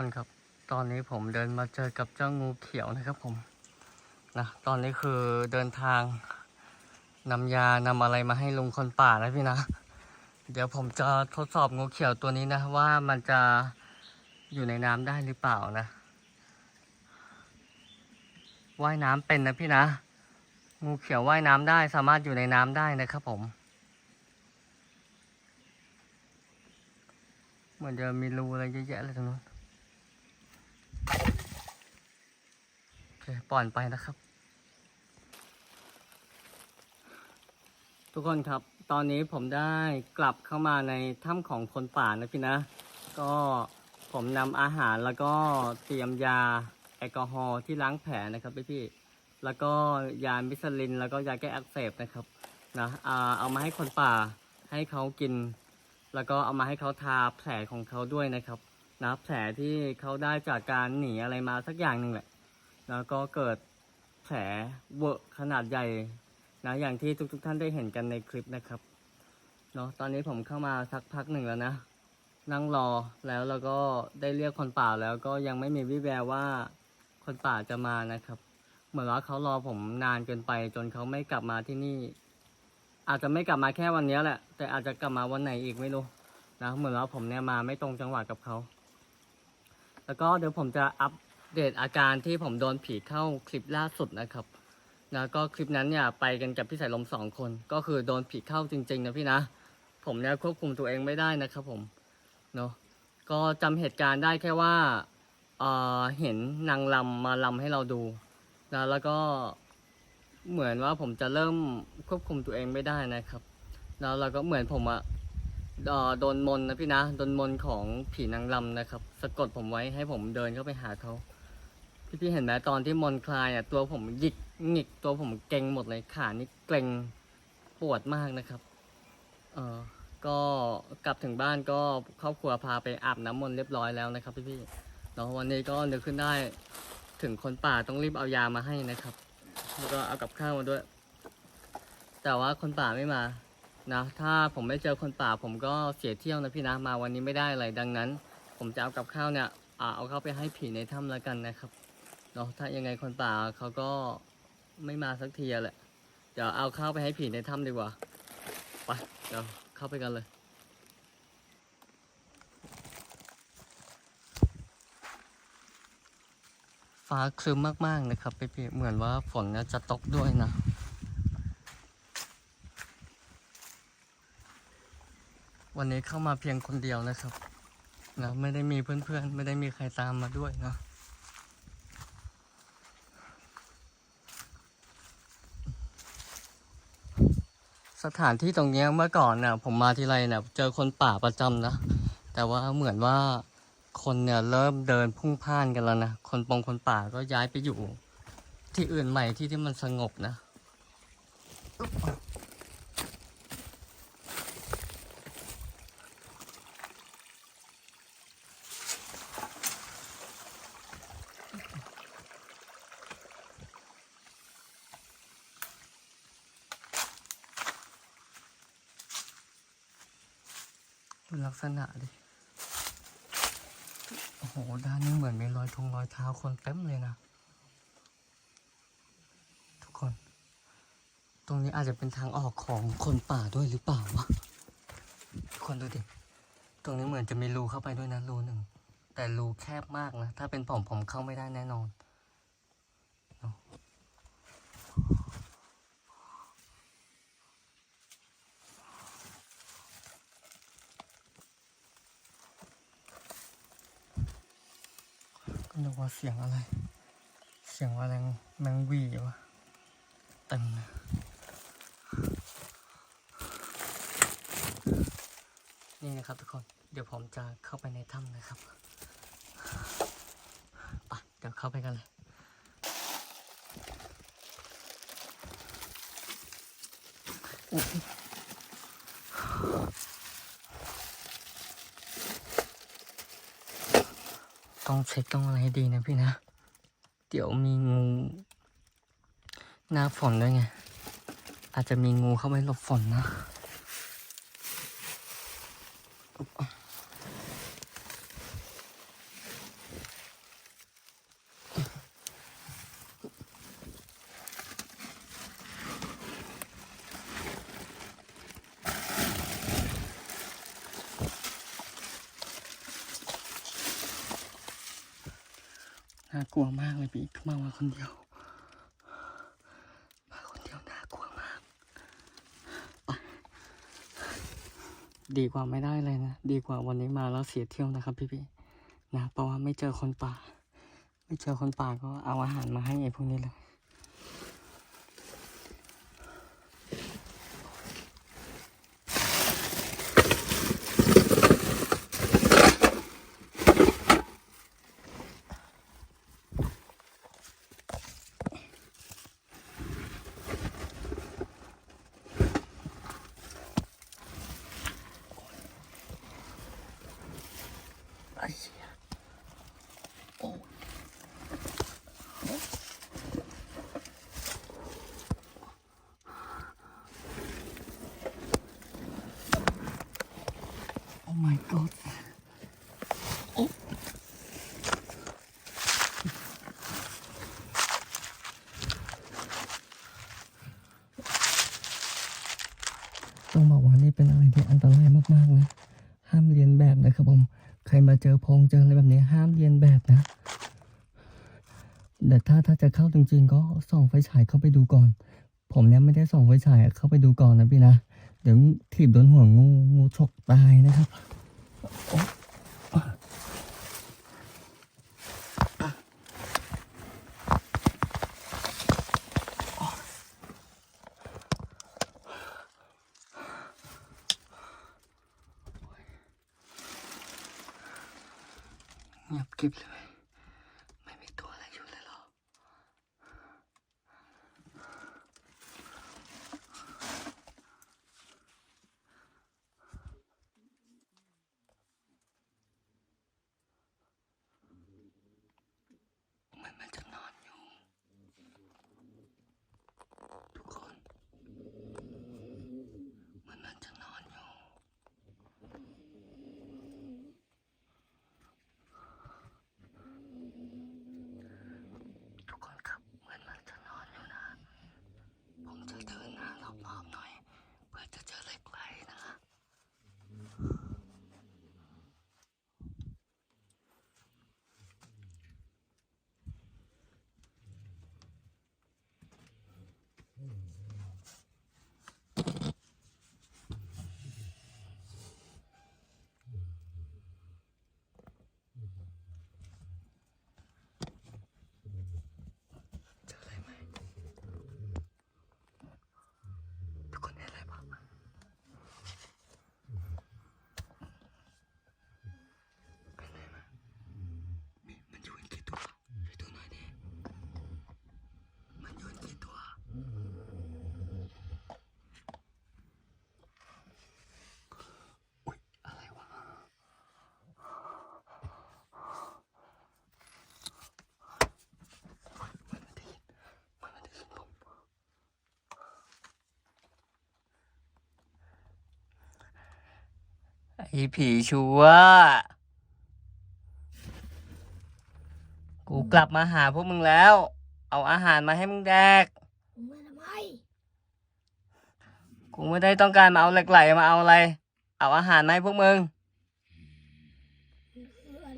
คนครับ ตอนนี้ผมเดินมาเจอกับเจ้างูเขียวนะครับผมนะตอนนี้คือเดินทางนำยานำอะไรมาให้ลุงคนป่านะพี่นะ เดี๋ยวผมจะทดสอบงูเขียวตัวนี้นะ ว่ามันจะอยู่ในน้ำได้หรือเปล่านะว่ายน้ำเป็นนะพี่นะ งูเขียวว่ายน้ำได้สามารถอยู่ในน้ำได้นะครับผมเหมือนจะมีรูอะไรเยอะแยะเลยตรงนู้นโอเค ป่อยไปนะครับ ทุกคนครับ ตอนนี้ผมได้กลับเข้ามาในถ้ำของคนป่านะพี่นะ ก็ผมนำอาหารแล้วก็เตรียมยาแอลกอฮอล์ที่ล้างแผลนะครับพี่พี่ แล้วก็ยามิสลิน แล้วก็ยาแก้อักเสบนะครับนะเอามาให้คนป่าให้เขากิน แล้วก็เอามาให้เขาทาแผลของเขาด้วยนะครับนะแผลที่เขาได้จากการหนีอะไรมาสักอย่างหนึ่งแหละ แล้วก็เกิดแผลเวอะขนาดใหญ่นะอย่างที่ทุกๆทท่านได้เห็นกันในคลิปนะครับเนาะตอนนี้ผมเข้ามาสักพักหนึ่งแล้วนะ นั่งรอแล้วแล้วก็ได้เรียกคนป่าแล้วก็ยังไม่มีวิแววว่าคนป่าจะมานะครับ เหมือนว่าเขารอผมนานเกินไป จนเขาไม่กลับมาที่นี่ อาจจะไม่กลับมาแค่วันนี้แหละ แต่อาจจะกลับมาวันไหนอีกไม่รู้นะเหมือนว่าผมเนี่ยมาไม่ตรงจังหวะกับเขา แล้วก็เดี๋ยวผมจะอัป เดตอาการที่ผมโดนผีเข้าคลิปล่าสุดนะครับ แล้วก็คลิปนั้นเนี่ยไปกันกับพี่สายลมสองคน ก็คือโดนผีเข้าจริงๆนะพี่นะ ผมเนี่ยควบคุมตัวเองไม่ได้นะครับผม เนาะก็จำเหตุการณ์ได้แค่ว่าเอ่อเห็นนางลำมาลำให้เราดูนะแล้วก็เหมือนว่าผมจะเริ่มควบคุมตัวเองไม่ได้นะครับ แล้วเราก็เหมือนผมอะเอ่อโดนมนนะพี่นะ โดนมนของผีนางลำนะครับ สะกดผมไว้ให้ผมเดินเข้าไปหาเขา พี่พี่เห็นไหมตอนที่มนคลายอะตัวผมหยิกหงิกตัวผมเกร็งหมดเลยขานี่เกร็งปวดมากนะครับ เออก็กลับถึงบ้านก็ครอบครัวพาไปอาบน้ำมนต์เรียบร้อยแล้วนะครับ พี่พี่เนาะวันนี้ก็นึกขึ้นได้ถึงคนป่าต้องรีบเอายามาให้นะครับ แล้วก็เอากับข้าวมาด้วย แต่ว่าคนป่าไม่มานะถ้าผมไม่เจอคนป่าผมก็เสียเที่ยวนะพี่นะมาวันนี้ไม่ได้อะไรดังนั้น ผมจะเอากับข้าวเนี่ยเอาเข้าไปให้ผีในถ้ำแล้วกันนะครับ เนาะถ้ายังไงคนป่าเขาก็ไม่มาสักทีแหละ เดี๋ยวเอาข้าวไปให้ผีในถ้ำดีกว่า ไป เดี๋ยวเข้าไปกันเลยฟ้าครึ้มมากๆนะครับพี่เหมือนว่าฝนจะตกด้วยนะ วันนี้เข้ามาเพียงคนเดียวนะครับนะไม่ได้มีเพื่อนๆ ไม่ได้มีใครตามมาด้วยนะ ถานที่ตรงเนี้ยเมื่อก่อนเนี่ยผมมาที่ไรเนี่ยเจอคนป่าประจำนะ แต่ว่าเหมือนว่าคนเนี่ยเริ่มเดินพุ่งพ่านกันแล้วนะ คนปงคนป่าก็ย้ายไปอยู่ ที่อื่นใหม่ที่ที่มันสงบนะ ษณะดิ โอ้โห ด้านนี้เหมือนมีรอยทงรอยเท้าคนเต็มเลยนะ ทุกคน ตรงนี้อาจจะเป็นทางออกของคนป่าด้วยหรือเปล่าวะ ทุกคนดูดิ ตรงนี้เหมือนจะมีรูเข้าไปด้วยนะรูหนึ่ง แต่รูแคบมากนะ ถ้าเป็นผมผมเข้าไม่ได้แน่นอนเนอะก็นึก ว่าเสียงอะไร เสียงอะไรงแมงวีวะเต็มเลยนี่นะครับทุกคน เดี๋ยวผมจะเข้าไปในถ้ำนะครับไปเดี๋ยวเข้าไปกันเลย ต้องเช็คต้องอะไรให้ดีนะพี่นะ เดี๋ยวมีงูหน้าฝนด้วยไง อาจจะมีงูเข้าไปหลบฝนนะ โน่ากลัวมากเลยพี่เข้ามามา คนเดียว มาคนเดียวน่ากลัวมาก ดีกว่าไม่ได้เลยนะ ดีกว่าวันนี้มาแล้วเสียเที่ยวนะครับ พี่ๆนะ เพราะว่าไม่เจอคนป่า ไม่เจอคนป่าก็เอาอาหารมาให้ไอ้พวกนี้เลย ต้องบอกว่านี่เป็นอะไรที่อันตรายมากๆนะ ห้ามเรียนแบบนะครับผม ใครมาเจอพงเจออะไรแบบนี้ห้ามเรียนแบบนะ แต่ถ้าถ้าจะเข้าจริงๆ ก็ส่องไฟฉายเข้าไปดูก่อน ผมเนี่ยไม่ได้ส่องไฟฉายเข้าไปดูก่อนนะพี่นะ เดี๋ยวถีบโดนหัวงูงูฉกตายนะครับ โอ๊ะเงียบกริบเลย ไม่มีตัวอะไรอยู่เลยเหรอ มันมันจะนอนอยู่ ทุกคน มันมันจะนอนอยู่ ทุกคนครับเหมือนมันจะนอนอยู่นะ ผมจะเดินหน้ารอบๆหน่อย เพื่อจะเจอเหล็กไหลนะ เจออะไรไหมทุกคนเห็นอะไรบ้างเห็นอะไรไหมมีมันอยู่กันกี่ตัวช่วยดูหน่อยดิมันอยู่กันกี่ตัวอุ๊ยอะไรวะ มันไม่ได้ยินมันไม่ได้ยินผมไอ้ผีชัว กูกลับมาหาพวกมึงแล้ว เอาอาหารมาให้มึงแดกผมมาทำไมกูไม่ได้ต้องการมาเอาเหล็กไหลมาเอาอะไร เอาอาหารมาให้พวกมึง มันคืออะไร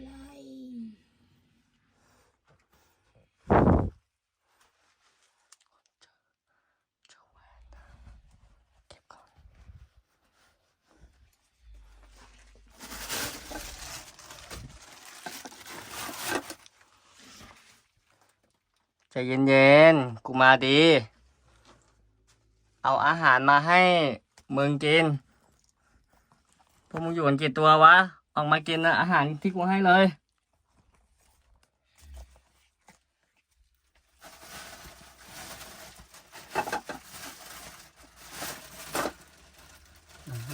เก็บก่อน ใจ เย็นๆ กูมาดี เอาอาหารมาให้มึงกิน พวกมึงอยู่กันกี่ตัววะ ออกมากินอาหารที่กูให้เลย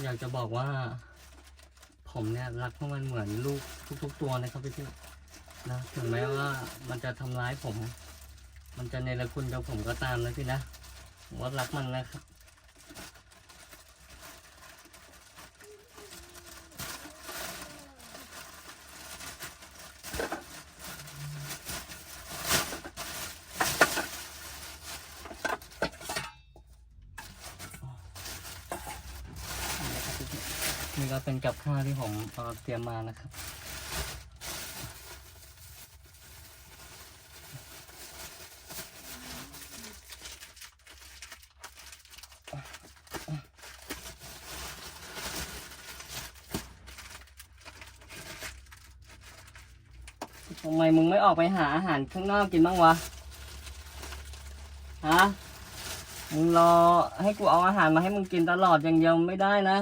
อยากจะบอกว่า ผมเนี่ยรักพวกมันเหมือนลูกทุก ๆ ตัวนะครับพี่พี่ๆนะถึงแม้ว่ามันจะทำร้ายผม มันจะเนรคุณกับผมก็ตามนะพี่นะผมว่ารักมันนะครับนี่ก็เป็นกับข้าวที่ผมเตรียมมานะครับ ยออกไปหาอาหารข้างนอกกินบ้างวะ ฮะ มึงรอให้กูเอาอาหารมาให้มึงกินตลอดอย่างเดียวไม่ได้นะ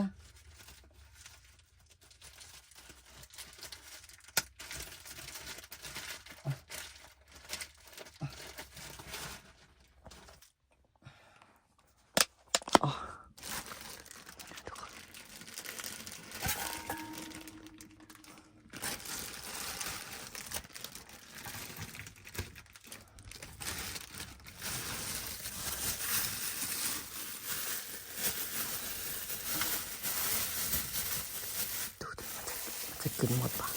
มันจะกินหมดปะ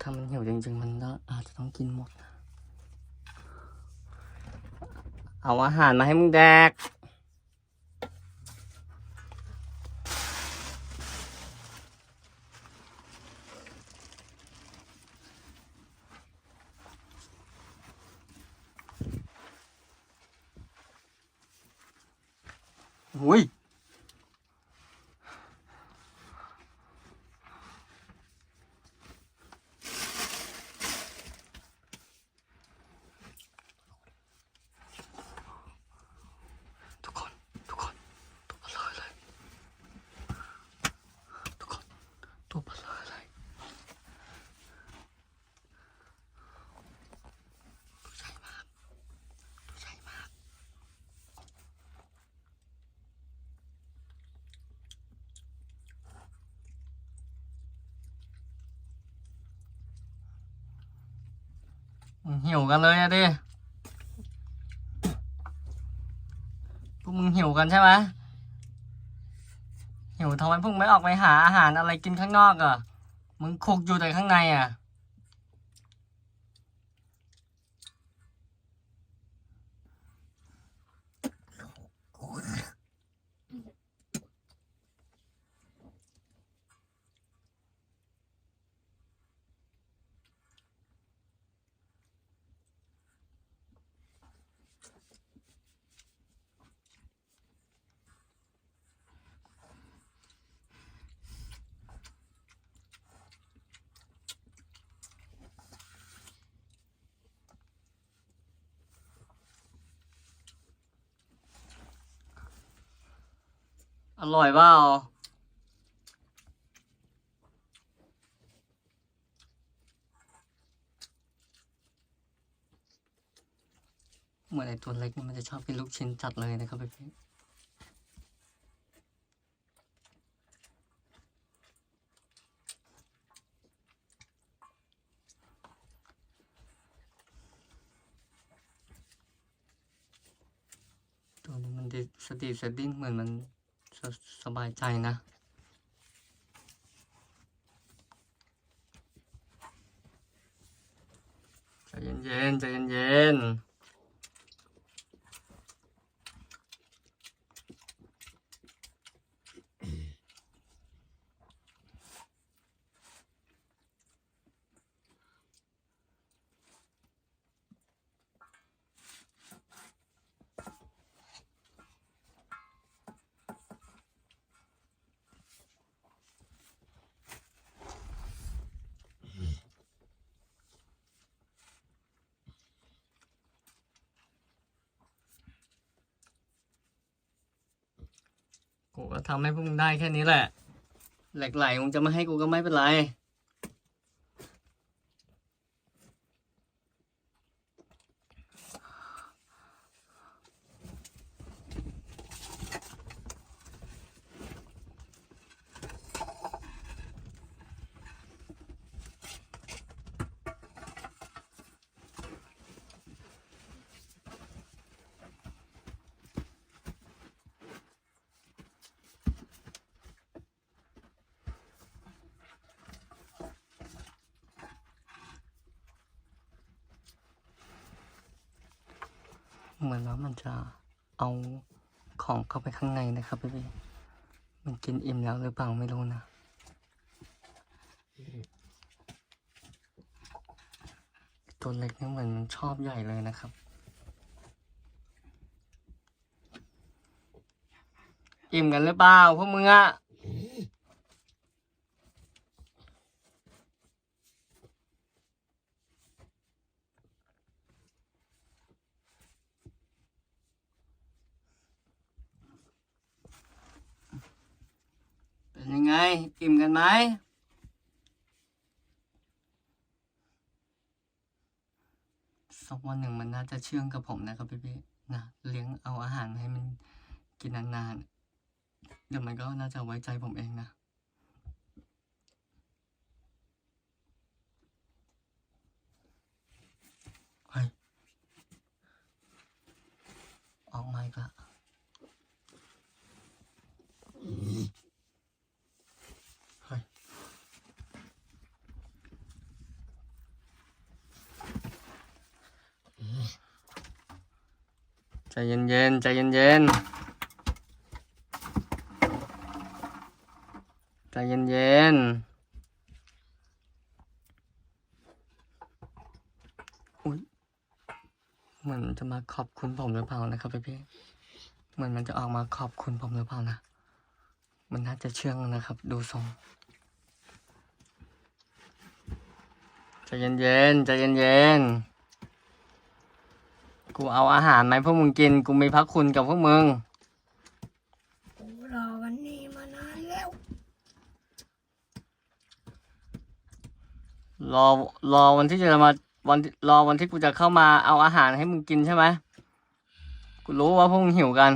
ถ้ามันหิวจริงๆ มันก็อาจจะต้องกินหมดนะเอาอาหารมาให้มึงแดก อุ้ย ทุกคน ทุกคน ตัวเบลอเลย ทุกคน ตัวเบลอเลยตัวใหญ่มาก ตัวใหญ่มาก มึง หิวกันเลยอะดิพวกมึงหิวกันใช่ไหมหิวทำไมพวกมึงไม่ออกไปหาอาหารอะไรกินข้างนอกอะมึงคุกอยู่แต่ข้างในอะ ร่อยเปล่าเหมือนไอตัวเล็กนี่มันจะชอบกินลูกชิ้นจัดเลยนะครับพี่ๆตัวนี้มันดีสติสดิ้งเหมือนมันส สบายใจนะ ใจเย็นๆใจเย็นๆ กูก็ทำให้พวกมึงได้แค่นี้แหละ แหลกไหลมึงจะไม่ให้กูก็ไม่เป็นไร เหมือนว่ามันจะเอาของเข้าไปข้างในนะครับพี่พี่มันกินอิ่มแล้วหรือเปล่าไม่รู้นะ ตัวเล็กนี่เหมือนมันชอบใหญ่เลยนะครับ อิ่มกันหรือเปล่าพวกมึงอะเป็นยังไง อิ่มกันไหมสักวันหนึ่งมันน่าจะเชื่องกับผมนะครับพี่พี่ๆนะเลี้ยงเอาอาหารมาให้มันกินนานๆเดี๋ยวมันก็น่าจะไว้ใจผมเองนะเฮ้ยออกมาอีกละ ใจเย็นๆ ใจเย็นๆ ใจเย็นๆ อุ้ยเหมือนจะมาขอบคุณผมหรือเปล่านะครับพี่พี่ๆเหมือนมันจะออกมาขอบคุณผมหรือเปล่านะ มันน่าจะเชื่องนะครับ ดูทรงใจเย็นๆ ใจเย็นๆ กูเอาอาหารไหมาให้พวกมึงกิน กูมีพระคุณกับพวกมึง กูรอวันนี้มานานแล้ว รอรอวันที่จะมาวันที่รอวันที่กูจะเข้ามาเอาอาหารให้มึงกินใช่ไหมกูรู้ว่าพวกมึงหิวกัน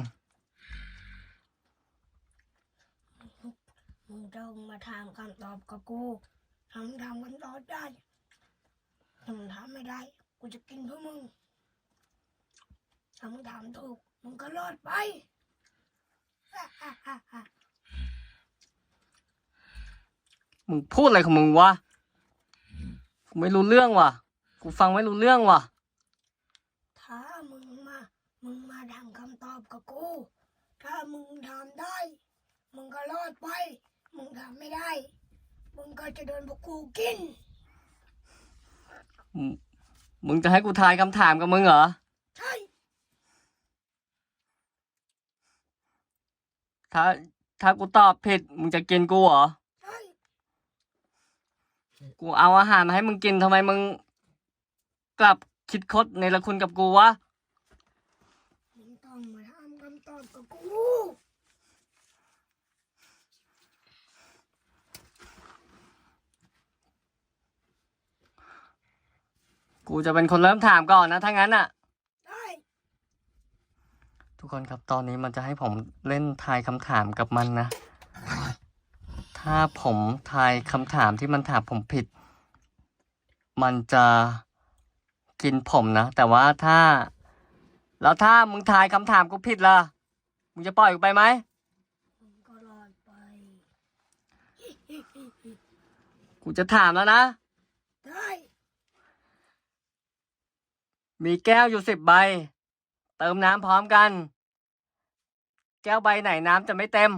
มึงต้องมาถามคำตอบกับกูทำทำคำตอบได้ถ้ามึงทำไม่ได้ กูจะกินพวกมึง ถ้ามึงทำถูก มึงก็รอดไปมึงพูดอะไรของมึงวะ กูไม่รู้เรื่องว่ะ กูฟังไม่รู้เรื่องว่ะ ถ้ามึงมา มึงมาถามคำตอบกับกู ถ้ามึงทำได้ มึงก็รอดไป มึงทำไม่ได้ มึงก็จะโดนพวกกูกิน มึงจะให้กูทายคำถามกับมึงเหรอ ใช่ ถ้าถ้ากูตอบผิดมึงจะกินกูเหรอ ใช่กูเอาอาหารมาให้มึงกินทำไมมึง กลับคิดคดในละคุณกับกูวะ มึงต้องมาถามคำตอบกับกู กูจะเป็นคนเริ่มถามก่อนนะถ้างั้นอะได้ทุก คนครับตอนนี้มันจะให้ผมเล่นทายคำถามกับมันนะ ถ้าผมทายคำถามที่มันถามผมผิด มันจะกินผมนะ แต่ว่าถ้า แล้วถ้ามึงทายคำถามกูผิดล่ะ มึงจะปล่อยกูไปไหมก็รอดไป กูจะถามแล้วนะ ได้ มีแก้วอยู่สิบใบ เติมน้ำพร้อมกัน แก้วใบไหนน้ำจะไม่เต็ม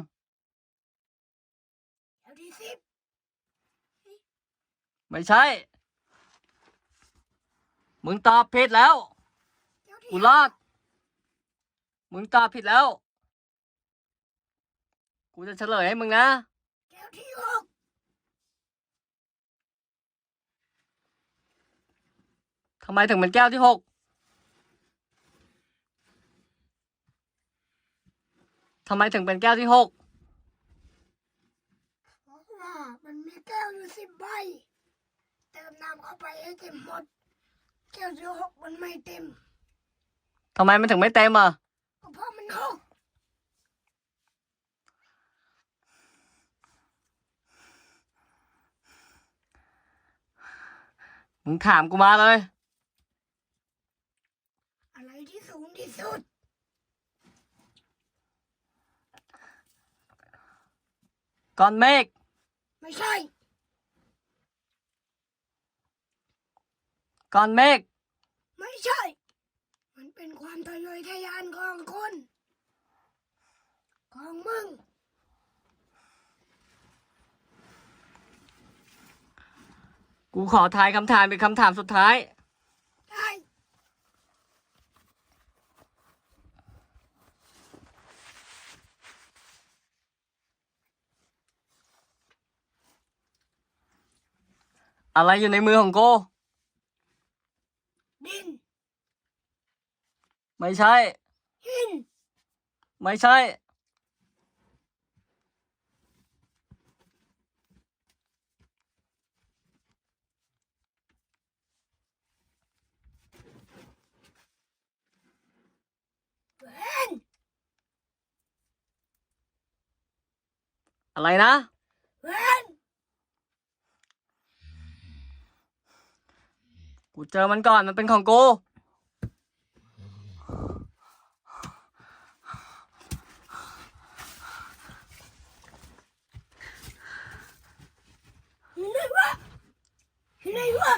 แถวที่สิบไม่ใช่ มึงตอบผิดแล้วแถวที่กูรอด มึงตอบผิดแล้ว กูจะเฉลยให้มึงนะแถวที่หกทำไมถึงเป็นแก้วที่หก ทำไมถึงเป็นแก้วที่หกเพราะว่ามันมีแก้วอยู่สิบใบเติมน้ำเข้าไปให้เต็มหมด แก้วที่หกมันไม่เต็มทำไมมันถึงไม่เต็มอะก็เพราะมันหกมึงถามกูมาเลย อะไรที่สูงที่สุด ก้อนเมฆไม่ใช่ ก้อนเมฆไม่ใช่ มันเป็นความทะเยอทะยานของคนของมึง กูขอทายคำถามเป็นคำถามสุดท้าย ได้ อะไรอยู่ในมือของกูดินไม่ใช่ หินไม่ใช่แหวนอะไรนะ แหวน กูเจอมันก่อนมันเป็นของกู อยู่ไหนวะอยู่ไหนวะ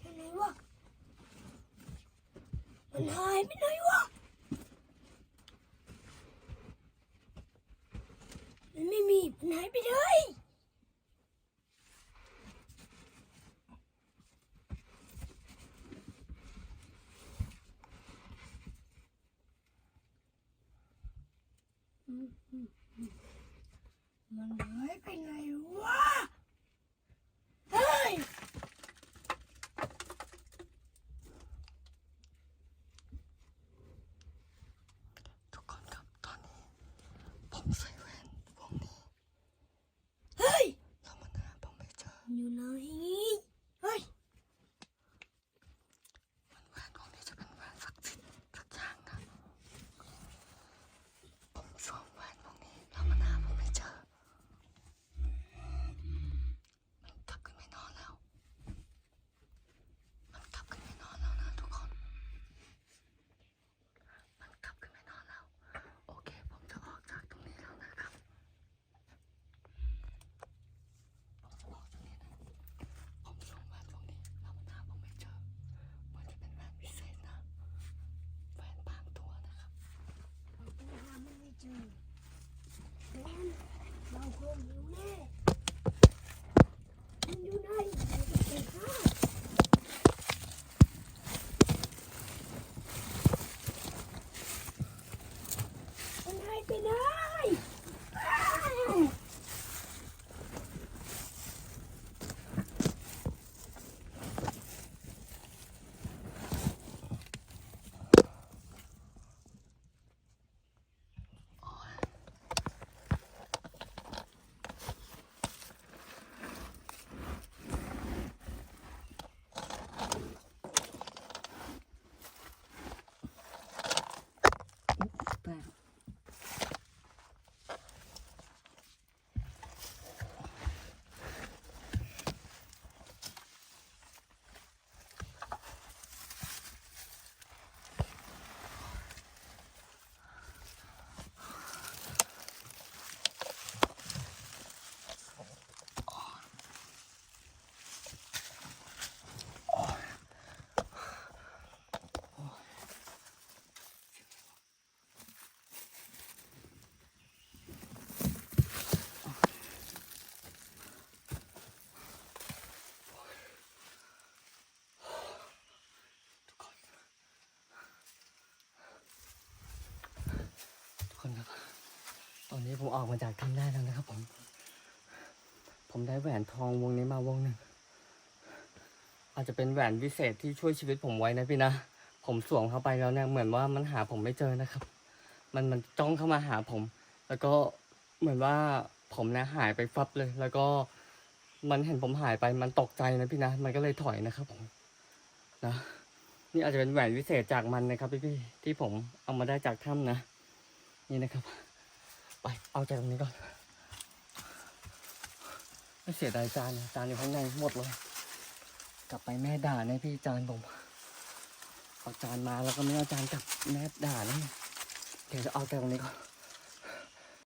อยู่ไหนวะมันหายไปไหนวะมันไม่มีมันหายไปเลย มันหายไปไหนวะ เฮ้ย ทุกคนครับ ตอนนี้ ผมใส่แว่นวงนี้ เฮ้ย แล้วมันหาผม ไม่ คนครับ ตอนนี้ผมออกมาจากถ้ำได้แล้วนะครับผม ผมได้แหวนทองวงนี้มาวงหนึ่ง อาจจะเป็นแหวนวิเศษที่ช่วยชีวิตผมไว้นะพี่นะ ผมสวมเข้าไปแล้วเนี่ยเหมือนว่ามันหาผมไม่เจอนะครับ มันมันจ้องเข้ามาหาผม แล้วก็เหมือนว่าผมนะหายไปฟับเลย แล้วก็มันเห็นผมหายไปมันตกใจนะพี่นะ มันก็เลยถอยนะครับผมนะนี่อาจจะเป็นแหวนวิเศษจากมันนะครับพี่พี่ๆที่ผมเอามาได้จากถ้ำนะ นี่นะครับ ไปเอาจากตรงนี้ก่อนไม่เสียดายจานจานอยู่ข้างในหมดเลย กลับไปแม่ด่าแน่พี่จานผมเอาจานมาแล้วก็ไม่เอาจานกลับแม่ด่าเน่เดี๋ยวจะเอาแต่ตรงนี้ก่อน